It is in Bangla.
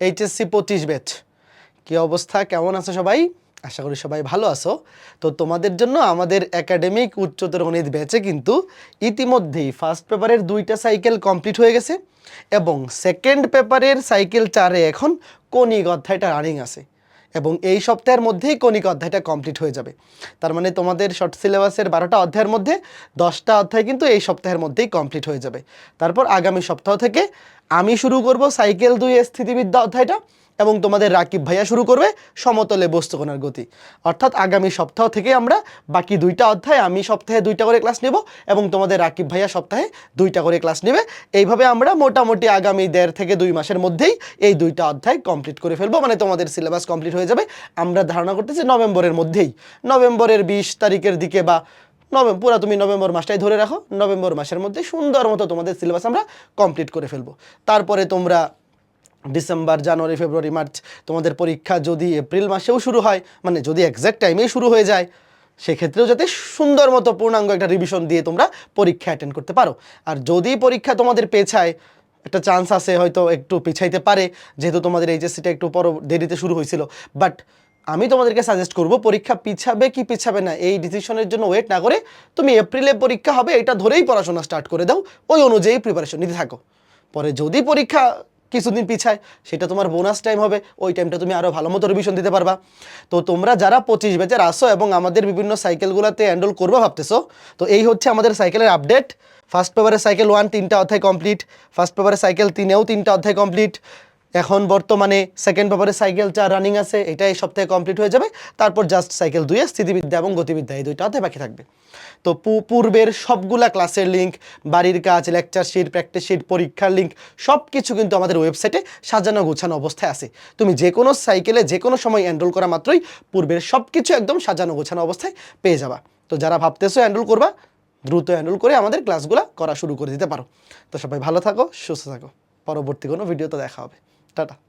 এইচএসসি পঁচিশ ব্যাচ। কি অবস্থা? কেমন আছো সবাই? আশা করি সবাই ভালো আছো। তো তোমাদের জন্য আমাদের একাডেমিক উচ্চতর গণিত ব্যাচে কিন্তু ইতিমধ্যেই ফার্স্ট পেপারের দুইটা সাইকেল কমপ্লিট হয়ে গেছে এবং সেকেন্ড পেপারের সাইকেল চারে এখন কোনিক অধ্যায়টা রানিং আছে। এবং এই সপ্তাহের মধ্যেই কণিক অধ্যায়টা কমপ্লিট হয়ে যাবে। তার মানে তোমাদের শর্ট সিলেবাসের বারোটা অধ্যায়ের মধ্যে দশটা অধ্যায় কিন্তু এই সপ্তাহের মধ্যেই কমপ্লিট হয়ে যাবে। তারপর আগামী সপ্তাহ থেকে আমি শুরু করব সাইকেল দুই স্থিতিবিদ্যা অধ্যায়টা। এবং তোমাদের রাকিব ভাইয়া শুরু করবে সমতলে বস্তুকণার গতি। অর্থাৎ আগামী সপ্তাহ থেকে আমরা বাকি দুইটা অধ্যায়, আমি সপ্তাহে দুইটা করে ক্লাস নেব এবং তোমাদের রাকিব ভাইয়া সপ্তাহে দুইটা করে ক্লাস নেবে। এইভাবে আমরা মোটামুটি আগামী দেড় থেকে দুই মাসের মধ্যেই এই দুইটা অধ্যায় কমপ্লিট করে ফেলব। মানে তোমাদের সিলেবাস কমপ্লিট হয়ে যাবে। আমরা ধারণা করতেছি নভেম্বরের মধ্যেই। নভেম্বরের বিশ তারিখের দিকে বা নভেম্বর পুরা তুমি নভেম্বর মাসটাই ধরে রাখো। নভেম্বর মাসের মধ্যে সুন্দর মতো তোমাদের সিলেবাস আমরা কমপ্লিট করে ফেলব। তারপরে তোমরা ডিসেম্বর, জানুয়ারি, ফেব্রুয়ারি, মার্চ, তোমাদের পরীক্ষা যদি এপ্রিল মাসেও শুরু হয় মানে যদি এক্স্যাক্ট টাইমেই শুরু হয়ে যায়, সেক্ষেত্রেও যাতে সুন্দর মতো পূর্ণাঙ্গ একটা রিভিশন দিয়ে তোমরা পরীক্ষা অ্যাটেন্ড করতে পারো। আর যদি পরীক্ষা তোমাদের পেছায় একটা চান্স আছে হয়তো একটু পিছাইতে পারে, যেহেতু তোমাদের এইচএসসিটা একটু পর দেরিতে শুরু হয়েছিল। বাট আমি তোমাদেরকে সাজেস্ট করব, পরীক্ষা পিছাবে কি পিছাবে না, এই ডিসিশনের জন্য ওয়েট না করে তুমি এপ্রিলে পরীক্ষা হবে, এটা ধরেই পড়াশোনা স্টার্ট করে দাও, ওই অনুযায়ী প্রিপারেশন নিতে থাকো। পরে যদি পরীক্ষা কিছুদিন পিছায়, সেটা তোমার বোনাস টাইম হবে, ওই টাইমটা তুমি আরও ভালো মতো রিভিশন দিতে পারবা। তো তোমরা যারা পঁচিশ ব্যাচের আসো এবং আমাদের বিভিন্ন সাইকেলগুলোতে হ্যান্ডল করব ভাবতেছো, তো এই হচ্ছে আমাদের সাইকেলের আপডেট ফার্স্ট পেপারের সাইকেল ওয়ান তিনটা অধ্যায় কমপ্লিট ফার্স্ট পেপারের সাইকেল তিনেও তিনটা অধ্যায় কমপ্লিট এখন বর্তমানে সেকেন্ড পেপারের সাইকেল চার রানিং আছে এটা এই সপ্তাহে কমপ্লিট হয়ে যাবে। তারপর জাস্ট সাইকেল দুইয়ে স্থিতিবিদ্যা এবং গতিবিদ্যা, এই দুইটা বাকি থাকবে। তো পূর্বের সবগুলা ক্লাসের লিঙ্ক বাড়ির কাজ লেকচার শিট প্র্যাকটিস শিট পরীক্ষার লিঙ্ক সব কিছু কিন্তু আমাদের ওয়েবসাইটে সাজানো গোছানো অবস্থায় আছে। তুমি যে কোনো সাইকেলে যে কোনো সময় এনরোল করা মাত্রই পূর্বের সব কিছু একদম সাজানো গোছানো অবস্থায় পেয়ে যাবা। তো যারা ভাবতেছো এনরোল করবা, দ্রুত এনরোল করে আমাদের ক্লাসগুলো করা শুরু করে দিতে পারো। তো সবাই ভালো থাকো, সুস্থ থাকো। পরবর্তী কোনো ভিডিওতে দেখা হবে। ടാറ്റ